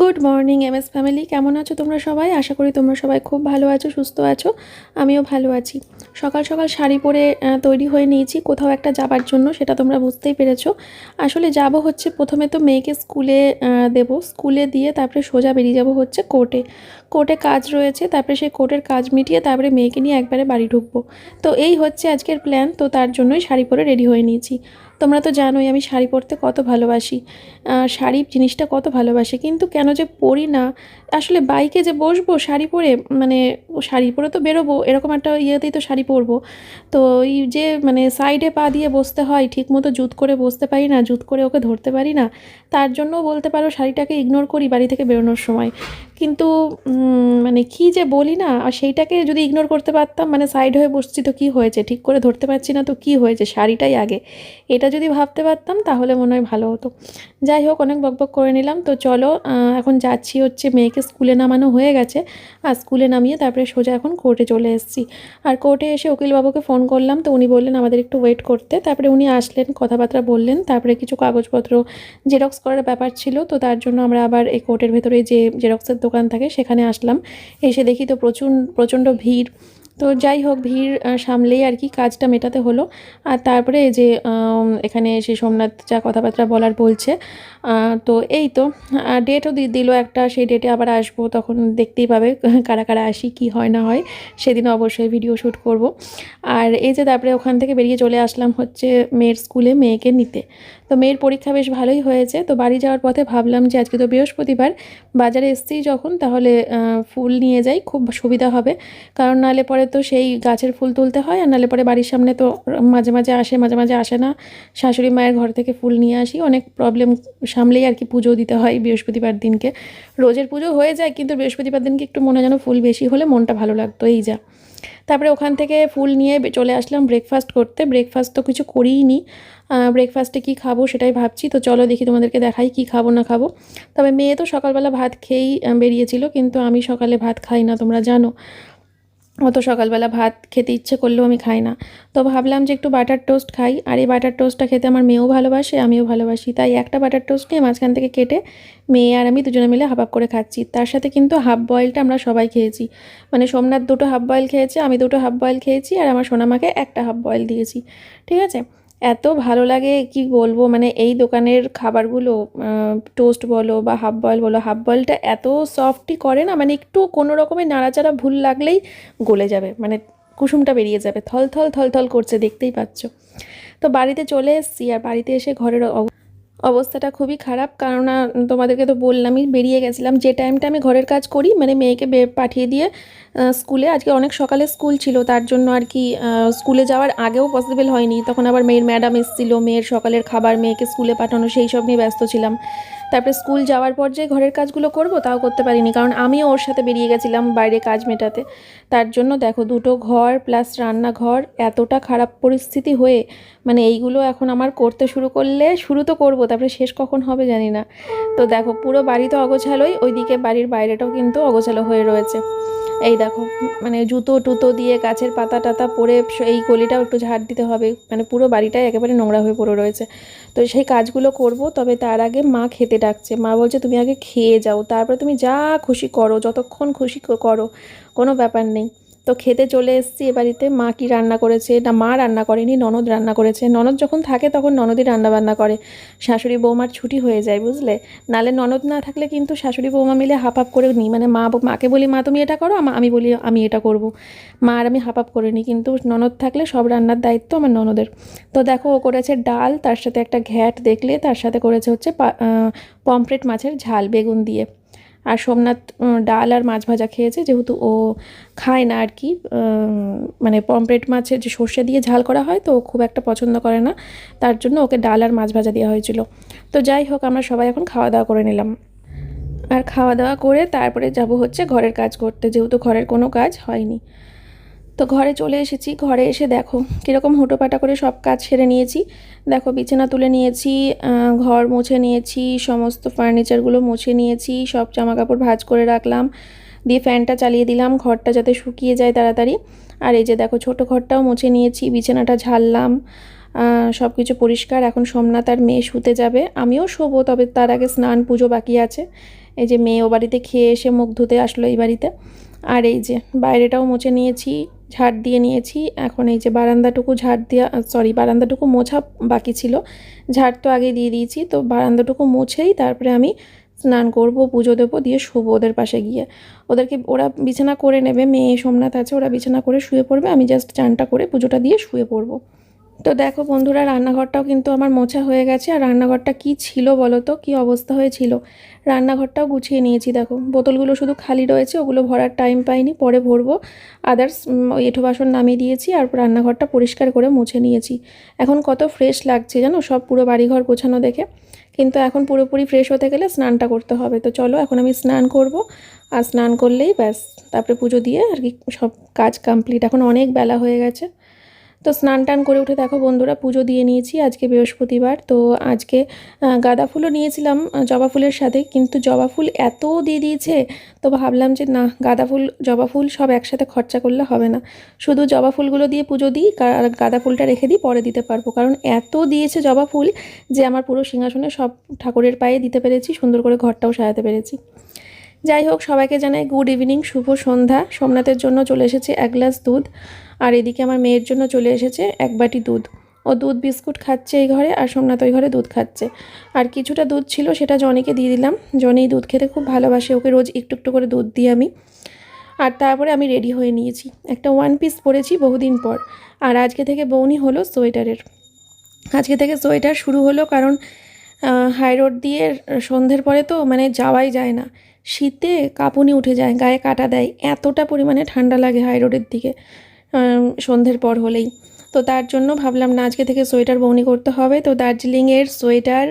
Good morning M S family কেমন আছো তোমরা সবাই? আশা করি তোমরা সবাই খুব ভালো আছো, সুস্থ আছো। আমিও ভালো আছি। সকাল সকাল শাড়ি পরে তৈরি হয়ে নিয়েছি। কোথাও একটা যাবার জন্য, সেটা তোমরা বুঝতেই পেরেছ। আসলে যাব হচ্ছে, প্রথমে তো মেয়েকে স্কুলে দেব। স্কুলে দিয়ে তারপরে সোজা বেরিয়ে যাব হচ্ছে কোর্টে। কোর্টে কাজ রয়েছে, তারপরে সেই কোর্টের কাজ মিটিয়ে তারপরে মেয়েকে নিয়ে একবারে বাড়ি ঢুকবো। তো এই হচ্ছে আজকের প্ল্যান তো তার জন্যই শাড়ি পরে রেডি হয়ে নিয়েছি। তোমরা তো জানোই আমি শাড়ি পরতে কত ভালোবাসি। শাড়ি জিনিসটা কত ভালোবাসি। কিন্তু কেন যে পরি না? আসলে বাইকে যে বসবো শাড়ি পরে মানে শাড়ি পরে তো বেরোবো, এরকম একটা ইয়েতেই তো শাড়ি পরবো। তো এই যে মানে সাইডে পা দিয়ে বসতে হয়, ঠিকমতো জুত করে বসতে পারি না, জুত করে ওকে ধরতে পারি না, তার জন্য বলতে পারো শাড়িটাকে ইগনোর করি বাড়ি থেকে বেরোনোর সময়। কিন্তু মানে কি যে বলি না, আর সেইটাকে যদি ইগনোর করতে পারতাম মানে সাইড হয়ে বসছি তো কি হয়েছে, ঠিক করে ধরতে পারছি না তো কি হয়েছে, শাড়িটাই আগে। এটা যদি ভাবতে পারতাম, তাহলে মনে হয় ভালো হতো। যাই হোক, অনেক বকবক করে নিলাম। তো চলো এখন যাচ্ছি হচ্ছে মেয়েকে স্কুলে নামানো হয়ে গেছে। আর স্কুলে নামিয়ে তারপরে সোজা এখন কোর্টে চলে এসেছি। আর কোর্টে এসে উকিলবাবুকে ফোন করলাম। তো উনি বললেন, আমাদের একটু ওয়েট করতে। তারপরে উনি আসলেন, কথাবার্তা বললেন। তারপরে কিছু কাগজপত্র জেরক্স করার ব্যাপার ছিল। তো তার জন্য আমরা আবার এই কোর্টের ভেতরে যে জেরক্সের দোকান থাকে, সেখানে আসলাম। এসে দেখি তো প্রচুর প্রচণ্ড ভিড়। তো যাই হোক, ভিড় সামলেই আর কি কাজটা মেটাতে হলো। আর তারপরে যে এখানে এসে সোমনাথ যা কথাবার্তা বলার বলছে। তো এই তো ডেটও দিল একটা, সেই ডেটে আবার আসব। তখন দেখতেই পাবে কারা কারা আসি, কি হয়, না হয়। সেদিন অবশ্যই ভিডিও শ্যুট করব। আর এই যে তারপরে ওখান থেকে বেরিয়ে চলে আসলাম হচ্ছে মেয়ের স্কুলে মেয়েকে নিতে। তো মেয়ের পরীক্ষা বেশ ভালোই হয়েছে। তো বাড়ি যাওয়ার পথে ভাবলাম যে আজকে তো বৃহস্পতিবার, বাজারে এসেছি যখন, তাহলে ফুল নিয়ে যাই, খুব সুবিধা হবে। কারণ নালে পরে তো সেই গাছের ফুল তুলতে হয়, আর নালে পরে বাড়ির সামনে তো মাঝে মাঝে আসে, মাঝে মাঝে আসে না। শাশুড়ি মায়ের ঘর থেকে ফুল নিয়ে আসি, অনেক প্রবলেম সামলেই আর কি পুজো দিতে হয় বৃহস্পতিবার দিনকে। রোজের পুজো হয়ে যায়, কিন্তু বৃহস্পতিবার দিনকে একটু মনে যেন ফুল বেশি হলে মনটা ভালো লাগতো, এই যা। তারপরে ওখান থেকে ফুল নিয়ে চলে আসলাম ব্রেকফাস্ট করতে। ব্রেকফাস্ট তো কিছু করিই নি ব্রেকফাস্টে কী খাব সেটাই ভাবছি। তো চলো দেখি তোমাদেরকে দেখাই কি খাব না খাব। তবে মেয়ে তো সকালবেলা ভাত খেয়েই বেরিয়েছিল। কিন্তু আমি সকালে ভাত খাই না, তোমরা জানো। অত সকালবেলা ভাত খেতে ইচ্ছে করলেও আমি খাই না। তো ভাবলাম যে একটু বাটার টোস্ট খাই, আর এই বাটার টোস্টটা খেতে আমার মেয়েও ভালোবাসে, আমিও ভালোবাসি। তাই একটা বাটার টোস্ট নিয়ে মাঝখান থেকে কেটে মেয়ে আর আমি দুজনে মিলে হাফ করে খাচ্ছি। তার সাথে কিন্তু হাফ বয়েলটা আমরা সবাই খেয়েছি। মানে সোমনাথ দুটো হাফ বয়েল খেয়েছে, আমি দুটো হাফ বয়েল খেয়েছি, আর আমার সোনামাকে একটা হাফ বয়েল দিয়েছি। ঠিক আছে? এত ভালো লাগে কি বলব? মানে এই দোকানের খাবারগুলো টোস্ট বলো বা হাফ বয়েল বলো হাফ বয়েলটা এত সফটই করে না মানে একটু কোনো রকমের নাড়াচাড়া ভুল লাগলেই গলে যাবে মানে কুসুমটা বেরিয়ে যাবে থল থল থল থল করছে, দেখতেই পাচ্ছ। তো বাড়িতে চলে এসছি আর বাড়িতে এসে ঘরের অবস্থাটা খুবই খারাপ। কারণ তোমাদেরকে তো বললামই, বেরিয়ে গেছিলাম। যে টাইমটা আমি ঘরের কাজ করি মানে মেয়েকে পাঠিয়ে দিয়ে স্কুলে, আজকে অনেক সকালে স্কুল ছিল, তার জন্য আর কি স্কুলে যাওয়ার আগেও পসিবল হয়নি। তখন আবার মেয়ের ম্যাডাম এসেছিল, মেয়ের সকালের খাবার, মেয়েকে স্কুলে পাঠানো, সেই সব নিয়ে ব্যস্ত ছিলাম। তারপরে স্কুল যাওয়ার পর যে ঘরের কাজগুলো করব, তাও করতে পারিনি। কারণ, আমিও ওর সাথে বেরিয়ে গেছিলাম বাইরে কাজ মেটাতে। তার জন্য দেখো, দুটো ঘর প্লাস রান্নাঘর এতটা খারাপ পরিস্থিতি হয়ে মানে এইগুলো এখন আমার করতে শুরু করলে, শুরু তো করব তারপরে শেষ কখন হবে জানি না। তো দেখো, পুরো বাড়ি তো অগোছালোই, ওইদিকে বাড়ির বাইরেটাও কিন্তু অগোছালো হয়ে রয়েছে। এই দেখো মানে জুতো টুতো দিয়ে গাছের পাতা টাতা পরে এই গলিটাও একটু ঝাড় দিতে হবে মানে পুরো বাড়িটাই একেবারে নোংরা হয়ে পড়ে রয়েছে। তো সেই কাজগুলো করব, তবে তার আগে মা খেতে ডাকছে। মা বলছে, তুমি আগে খেয়ে যাও, তারপরে তুমি যা খুশি করো, যতক্ষণ খুশি করো, কোনো ব্যাপার নেই। তো খেতে চলে এসেছি এ বাড়িতে। মা কি রান্না করেছে? না, মা রান্না করেনি, ননদ রান্না করেছে। ননদ যখন থাকে তখন ননদই রান্না বান্না করে। শাশুড়ি বৌমার ছুটি হয়ে যায়, বুঝলে? নালে ননদ না থাকলে কিন্তু শাশুড়ি বৌমা মিলে হাফ হাফ করে নিই মানে মা মাকে বলি, মা, তুমি এটা করো, আমা- বলি, আমি এটা করব। মা আর আমি হাফ হাফ করে নিই কিন্তু ননদ থাকলে সব রান্নার দায়িত্ব আমার ননদের। তো দেখো, ও করেছে ডাল, তার সাথে একটা ঘ্যাট দেখলে তার সাথে করেছে হচ্ছে পমফ্রেট মাছের ঝাল, বেগুন দিয়ে। আর সোমনাথ ডাল আর মাছ ভাজা খেয়েছে, যেহেতু ও খায় না আর কি মানে পমফ্রেট মাছের যে সর্ষে দিয়ে ঝাল করা হয়, তো ও খুব একটা পছন্দ করে না, তার জন্য ওকে ডাল আর মাছ ভাজা দেওয়া হয়েছিল। তো যাই হোক, আমরা সবাই এখন খাওয়া দাওয়া করে নিলাম। আর খাওয়া দাওয়া করে তারপরে যাব হচ্ছে ঘরের কাজ করতে, যেহেতু ঘরের কোনো কাজ হয়নি। তো ঘরে চলে এসেছি। ঘরে এসে দেখো কীরকম হুটোপাটা করে সব কাজ সেরে নিয়েছি। দেখো বিছানা তুলে নিয়েছি ঘর মুছে নিয়েছি, সমস্ত ফার্নিচারগুলো মুছে নিয়েছি, সব জামা কাপড় ভাঁজ করে রাখলাম। দিয়ে ফ্যানটা চালিয়ে দিলাম, ঘরটা যাতে শুকিয়ে যায় তাড়াতাড়ি। আর এই যে দেখো ছোট ঘরটাও মুছে নিয়েছি, বিছানাটা ঝাড়লাম। সব কিছু পরিষ্কার। এখন সোমনাথ আর মেয়ে শুতে যাবে। আমিও শোবো, তবে তার আগে স্নান পুজো বাকি আছে। এই যে মেয়ে ও বাড়িতে খেয়ে এসে মুখ ধুতে আসলো এই বাড়িতে। আর এই যে বাইরেটাও মুছে নিয়েছি। ঝাড় দিয়ে নিয়েছি। এখন এই যে বারান্দাটুকু ঝাড় দেওয়া সরি বারান্দাটুকু মোছা বাকি ছিল। ঝাড় তো আগে দিয়ে দিয়েছি, তো বারান্দাটুকু মুছেই তারপরে আমি স্নান করব, পুজো দেবো, দিয়ে শুবো ওদের পাশে গিয়ে। ওদেরকে ওরা বিছানা করে নেবে, মেয়ে সোমনাথ আছে, ওরা বিছানা করে শুয়ে পড়বে, আমি জাস্ট চানটা করে পুজোটা দিয়ে শুয়ে পড়ব। তো দেখো বন্ধুরা, রান্নাঘরটাও কিন্তু আমার মোছা হয়ে গেছে। আর রান্নাঘরটা কি ছিল বলো তো? কী অবস্থা হয়েছিল? রান্নাঘরটাও গুছিয়ে নিয়েছি দেখো। বোতলগুলো শুধু খালি রয়েছে, ওগুলো ভরার টাইম পাইনি, পরে ভরবো। আদার্স ওই এঁঠো বাসন নামিয়ে দিয়েছি আর রান্নাঘরটা পরিষ্কার করে মুছে নিয়েছি। এখন কত ফ্রেশ লাগছে জানো? সব পুরো বাড়িঘর গোছানো দেখে। কিন্তু এখন পুরোপুরি ফ্রেশ হতে গেলে স্নানটা করতে হবে। তো চলো, এখন আমি স্নান করব। আর স্নান করলেই ব্যাস, তারপরে পুজো দিয়ে আর কি সব কাজ কমপ্লিট এখন অনেক বেলা হয়ে গেছে। তো স্নান টান করে উঠে দেখো বন্ধুরা পুজো দিয়ে নিয়েছি আজকে বৃহস্পতিবার। তো আজকে গাঁদা ফুলও নিয়েছিলাম জবা ফুলের সাথে, কিন্তু জবা ফুল এত দিয়ে দিয়েছে, তো ভাবলাম যে না, গাঁদা ফুল, জবা ফুল সব একসাথে খরচা করলে হবে না। শুধু জবা ফুলগুলো দিয়ে পুজো দিই আর গাঁদা ফুলটা রেখে দিই, পরে দিতে পারব। কারণ এত দিয়েছে জবা ফুল যে আমার পুরো সিংহাসনে সব ঠাকুরের পায়ে দিতে পেরেছি, সুন্দর করে ঘরটাও সাজাতে পেরেছি। যাই হোক, সবাইকে জানাই গুড ইভিনিং শুভ সন্ধ্যা। সোমনাথের জন্য চলে এসেছে এক গ্লাস দুধ। আর এদিকে আমার মেয়ের জন্য চলে এসেছে এক বাটি দুধ। ও দুধ বিস্কুট খাচ্ছে এই ঘরে আর সোমনাথ ওই ঘরে দুধ খাচ্ছে। আর কিছুটা দুধ ছিল সেটা জনিকে দিয়ে দিলাম। জনি দুধ খেতে খুব ভালোবাসে, ওকে রোজ একটু একটু করে দুধ দিই আমি। আর তারপরে আমি রেডি হয়ে নিয়েছি। একটা ওয়ান পিস পরেছি বহুদিন পর। আর আজকে থেকে বৌনি হলো সোয়েটারের। আজকে থেকে সোয়েটার শুরু হলো কারণ হাই রোড দিয়ে সন্ধ্যের পরে তো মানে যাওয়াই যায় না। শীতে কাঁপুনি উঠে যায়, গায়ে কাটা দেয়, এতটা পরিমাণে ঠান্ডা লাগে হাই রোডের দিকে। সন্ধ্যের পর হলেই। তো তার জন্য ভাবলাম, না, আজকে থেকে সোয়েটার বৌনি করতে হবে। তো দার্জিলিংয়ের সোয়েটার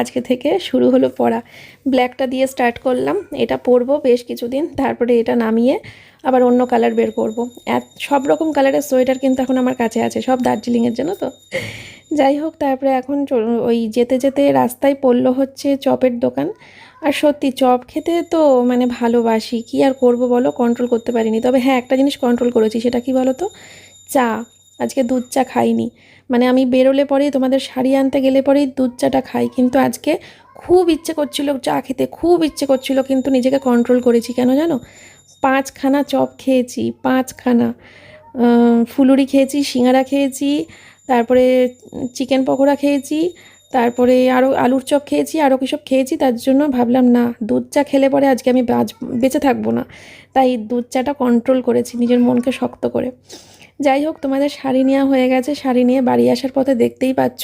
আজকে থেকে শুরু হলো পরা ব্ল্যাকটা দিয়ে স্টার্ট করলাম। এটা পরবো বেশ কিছুদিন, তারপরে এটা নামিয়ে আবার অন্য কালার বের করব। এত, সব রকম কালারের সোয়েটার কিন্তু এখন আমার কাছে আছে, সব দার্জিলিংয়ের জন্য তো। যাই হোক, তারপরে এখন ওই যেতে যেতে রাস্তায় পড়ল হচ্ছে চপের দোকান। আর সত্যি চপ খেতে তো মানে ভালোবাসি। কি আর করব বলো? কন্ট্রোল করতে পারিনি। তবে হ্যাঁ একটা জিনিস কন্ট্রোল করেছি, সেটা কি বলো তো চা। আজকে দুধ চা খাইনি। মানে আমি বেরোলে পরেই তোমাদের শাড়ি আনতে গেলে পরেই দুধ চাটা খাই। কিন্তু আজকে খুব ইচ্ছে করছিল চা খেতে, খুব ইচ্ছে করছিল, কিন্তু নিজেকে কন্ট্রোল করেছি। কেন জানো? পাঁচখানা চপ খেয়েছি, পাঁচখানা। ফুলুরি খেয়েছি, সিঙ্গারা খেয়েছি, তারপরে চিকেন পকোড়া খেয়েছি তারপরে আরও আলুর চপ খেয়েছি আরও সব খেয়েছি, তার জন্য ভাবলাম, না, দুধ চা খেলে পরে আজকে আমি বাজ, বেঁচে থাকব না। তাই দুধ চাটা কন্ট্রোল করেছি, নিজের মনকে শক্ত করে। যাই হোক, তোমাদের শাড়ি নেওয়া হয়ে গেছে, শাড়ি নিয়ে বাড়ি আসার পথে দেখতেই পাচ্ছ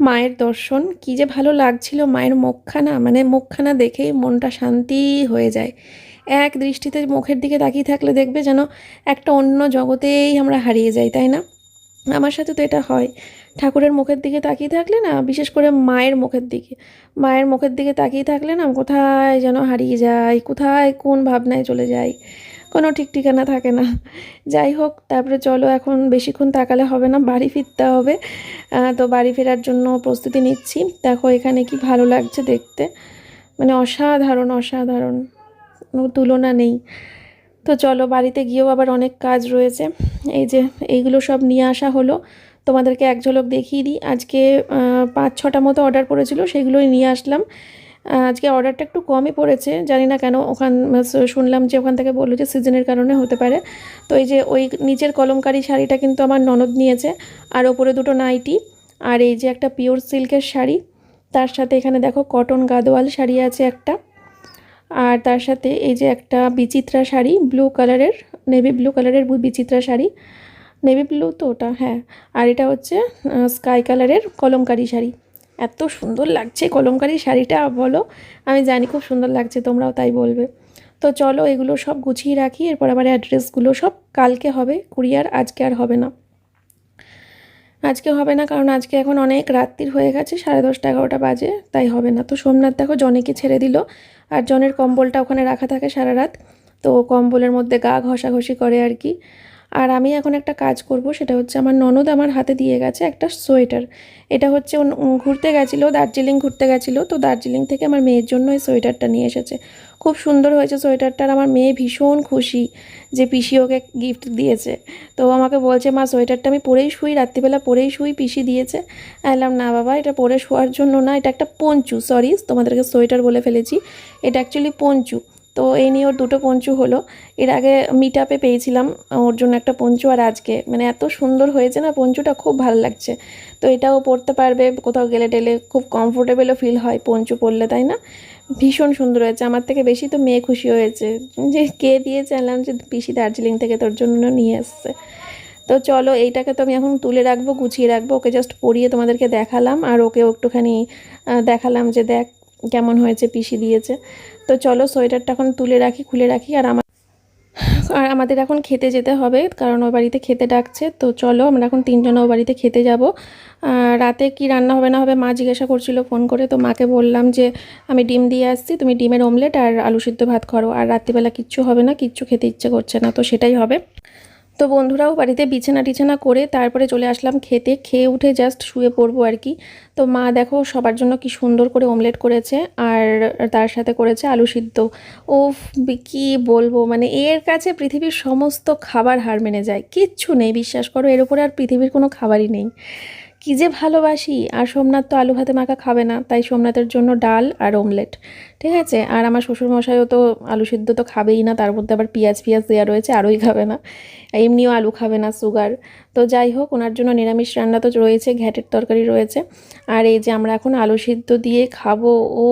মায়ের দর্শন। কী যে ভালো লাগছিল, মায়ের মুখখানা মানে মুখখানা দেখেই মনটা শান্তি হয়ে যায়। এক দৃষ্টিতে মুখের দিকে তাকিয়ে থাকলে দেখবে যেন একটা অন্য জগতেই আমরা হারিয়ে যাই, তাই না? আমার সাথে তো এটা হয়। ঠাকুরের মুখের দিকে তাকিয়ে থাকলে না, বিশেষ করে মায়ের মুখের দিকে, মায়ের মুখের দিকে তাকিয়ে থাকলে না কোথায় যেন হারিয়ে যায়, কোথায় কোন ভাবনায় চলে যায়, কোনো ঠিক ঠিকানা থাকে না। যাই হোক, তারপরে চলো এখন বেশিক্ষণ তাকালে হবে না, বাড়ি ফিরতে হবে। তো বাড়ি ফেরার জন্য প্রস্তুতি নিচ্ছি। দেখো এখানে কি ভালো লাগছে দেখতে। মানে অসাধারণ অসাধারণ। তুলনা নেই। তো চলো বাড়িতে গিয়েও আবার অনেক কাজ রয়েছে। এই যে, এইগুলো সব নিয়ে আসা হলো। তোমাদেরকে এক ঝলক দেখিয়ে দিই। আজকে পাঁচ ছটা মতো অর্ডার পড়েছিল, সেগুলোই নিয়ে আসলাম। আজকে অর্ডারটা একটু কমই পড়েছে, জানি না কেন, ওখান, শুনলাম যে ওখান থেকে বলল যে সিজনের কারণে হতে পারে। তো এই যে ওই নিচের কলমকারি শাড়িটা কিন্তু আমার ননদ নিয়েছে, আর ওপরে দুটো নাইটি, আর এই যে একটা পিওর সিল্কের শাড়ি। তার সাথে এখানে দেখো কটন গাদোয়াল শাড়ি আছে একটা, আর তার সাথে এই যে একটা বিচিত্রা শাড়ি ব্লু কালারের নেভি ব্লু কালারের বিচিত্রা শাড়ি। নেভি ব্লু তো ওটা হ্যাঁ। আর এটা হচ্ছে স্কাই কালারের কলমকারি শাড়ি। এত সুন্দর লাগছে কলমকারি শাড়িটা, বলো। আমি জানি খুব সুন্দর লাগছে, তোমরাও তাই বলবে। তো চলো এগুলো সব গুছিয়ে রাখি, এরপর আবার অ্যাড্রেসগুলো সব কালকে হবে। কুরিয়ার আজকে আর হবে না। আজকে হবে না, কারণ আজকে এখন অনেক রাত্রির হয়ে গেছে, সাড়ে দশটা এগারোটা বাজে, তাই হবে না। তো সোমনাথ দেখো জনেকে ছেড়ে দিল, আর জনের কম্বলটা ওখানে রাখা থাকে সারা রাত। তো কম্বলের মধ্যে গা ঘষাঘষি করে আর কি। আর আমি এখন একটা কাজ করব, সেটা হচ্ছে আমার ননদ আমার হাতে দিয়ে গেছে একটা সোয়েটার। এটা হচ্ছে ঘুরতে গেছিল, দার্জিলিং ঘুরতে গেছিল, তো দার্জিলিং থেকে আমার মেয়ের জন্য এই সোয়েটারটা নিয়ে এসেছে। খুব সুন্দর হয়েছে সোয়েটারটা আমার মেয়ে ভীষণ খুশি যে পিসি ওকে গিফট দিয়েছে। তো আমাকে বলছে, মা, সোয়েটারটা আমি পরেই শুই, রাত্রিবেলা পরেই শুই, পিসি দিয়েছে। বললাম, না বাবা, এটা পরে শোয়ার জন্য না, এটা একটা পঞ্চু সরি তোমাদেরকে সোয়েটার বলে ফেলেছি, এটা অ্যাকচুয়ালি পঞ্চু। তো এই নিয়ে ওর দুটো পঞ্চু হলো। এর আগে মিট আপে পেয়েছিলাম, ওর জন্য একটা পঞ্চু আর আজকে। মানে এত সুন্দর হয়েছে না, পঞ্চুটা খুব ভালো লাগছে। তো এটাও পরতে পারবে, কোথাও গেলে টেলে খুব কমফোর্টেবলও ফিল হয় পঞ্চু পরলে তাই না? ভীষণ সুন্দর হয়েছে। আমার থেকে বেশি তো মেয়ে খুশি হয়েছে। যে কে দিয়েছে আনলাম যে পিসি দার্জিলিং থেকে তোর জন্য নিয়ে এসছে। তো চলো, এইটাকে তো আমি এখন তুলে রাখব, গুছিয়ে রাখব। ওকে জাস্ট পরিয়ে তোমাদেরকে দেখালাম, আর ওকে একটুখানি দেখালাম যে দেখ কেমন হয়েছে পিসি দিয়েছে। তো চলো সোয়েটারটা এখন তুলে রাখি, খুলে রাখি, আর আমার আর আমাদের এখন খেতে যেতে হবে, কারণ ও বাড়িতে খেতে ডাকছে। তো চলো আমরা এখন তিনজন ও বাড়িতে খেতে যাব। রাতে কি রান্না হবে না হবে মা জিজ্ঞাসা করছিল ফোন করে। তো মাকে বললাম যে, আমি ডিম দিয়ে আসছি, তুমি ডিমের অমলেট আর আলু সিদ্ধ ভাত করো। আর রাত্রিবেলা কিচ্ছু হবে না, কিচ্ছু খেতে ইচ্ছে করছে না। তো সেটাই হবে। তো বন্ধুরাও বাড়িতে বিছানা টিছানা করে তারপরে চলে আসলাম খেতে, খেয়ে উঠে জাস্ট শুয়ে পড়ব আর কি। তো মা দেখো সবার জন্য কি সুন্দর করে অমলেট করেছে আর তার সাথে করেছে আলু সিদ্ধ। ও কি বলব? মানে এর কাছে পৃথিবীর সমস্ত খাবার হার মেনে যায়। কিচ্ছু নেই, বিশ্বাস করো, এর উপরে আর পৃথিবীর কোনো খাবারই নেই। কী যে ভালোবাসি। আর সোমনাথ তো আলু ভাতে মাখা খাবে না, তাই সোমনাথের জন্য ডাল আর অমলেট। ঠিক আছে? আর আমার শ্বশুরমশাইও তো আলু সিদ্ধ তো খাবেই না, তার মধ্যে আবার পেঁয়াজ পেঁয়াজ দেওয়া রয়েছে, আরোই খাবে না। এমনিও আলু খাবে না, সুগার। তো যাই হোক, ওনার জন্য নিরামিষ রান্না তো রয়েছে, ঘ্যাটের তরকারি রয়েছে। আর এই যে আমরা এখন আলু সিদ্ধ দিয়ে খাব ও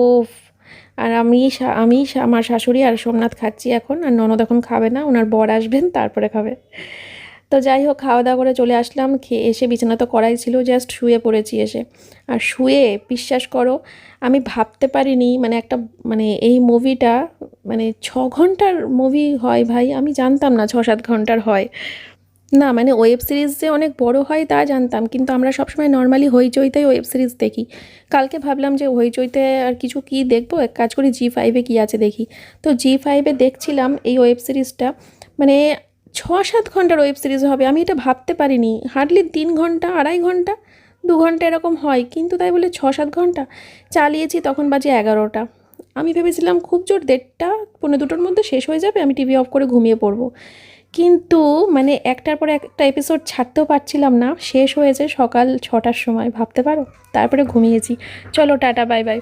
আর আমি আমি আমার শাশুড়ি আর সোমনাথ খাচ্ছি এখন, আর ননদ এখন খাবে না, ওনার বর আসবেন, তারপরে খাবে। তো যাই হোক খাওয়া দাওয়া করে চলে আসলাম। খেয়ে এসে বিছানা তো করাই ছিল জাস্ট শুয়ে পড়েছি এসে। আর শুয়ে, বিশ্বাস করো, আমি ভাবতে পারিনি মানে একটা মানে এই মুভিটা মানে ছ ঘণ্টার মুভি হয় ভাই, আমি জানতাম না ছ সাত ঘণ্টার হয়। না মানে ওয়েব সিরিজ যে অনেক বড় হয় তা জানতাম, কিন্তু আমরা সবসময় নর্মালি হইচইতেই ওয়েব সিরিজ দেখি। কালকে ভাবলাম যে হইচইতে আর কিছু কি দেখব? এক কাজ করি জি ফাইভে কী আছে দেখি। তো জি ফাইভে দেখছিলাম এই ওয়েব সিরিজটা মানে ছ সাত ঘণ্টার ওয়েব সিরিজ হবে, আমি এটা ভাবতে পারিনি। হার্ডলি তিন ঘণ্টা, আড়াই ঘণ্টা, দু ঘণ্টা এরকম হয়, কিন্তু তাই বলে ছ সাত ঘণ্টা, চালিয়েছি তখন বাজে এগারোটা। আমি ভেবেছিলাম খুব জোর দেড়টা পনেরো দুটোর মধ্যে শেষ হয়ে যাবে, আমি টিভি অফ করে ঘুমিয়ে পড়ব। কিন্তু মানে একটার পর একটা এপিসোড ছাড়তেও পারছিলাম না, শেষ হয়েছে সকাল ছটার সময়, ভাবতে পারো? তারপরে ঘুমিয়েছি। চলো টাটা, বাই বাই।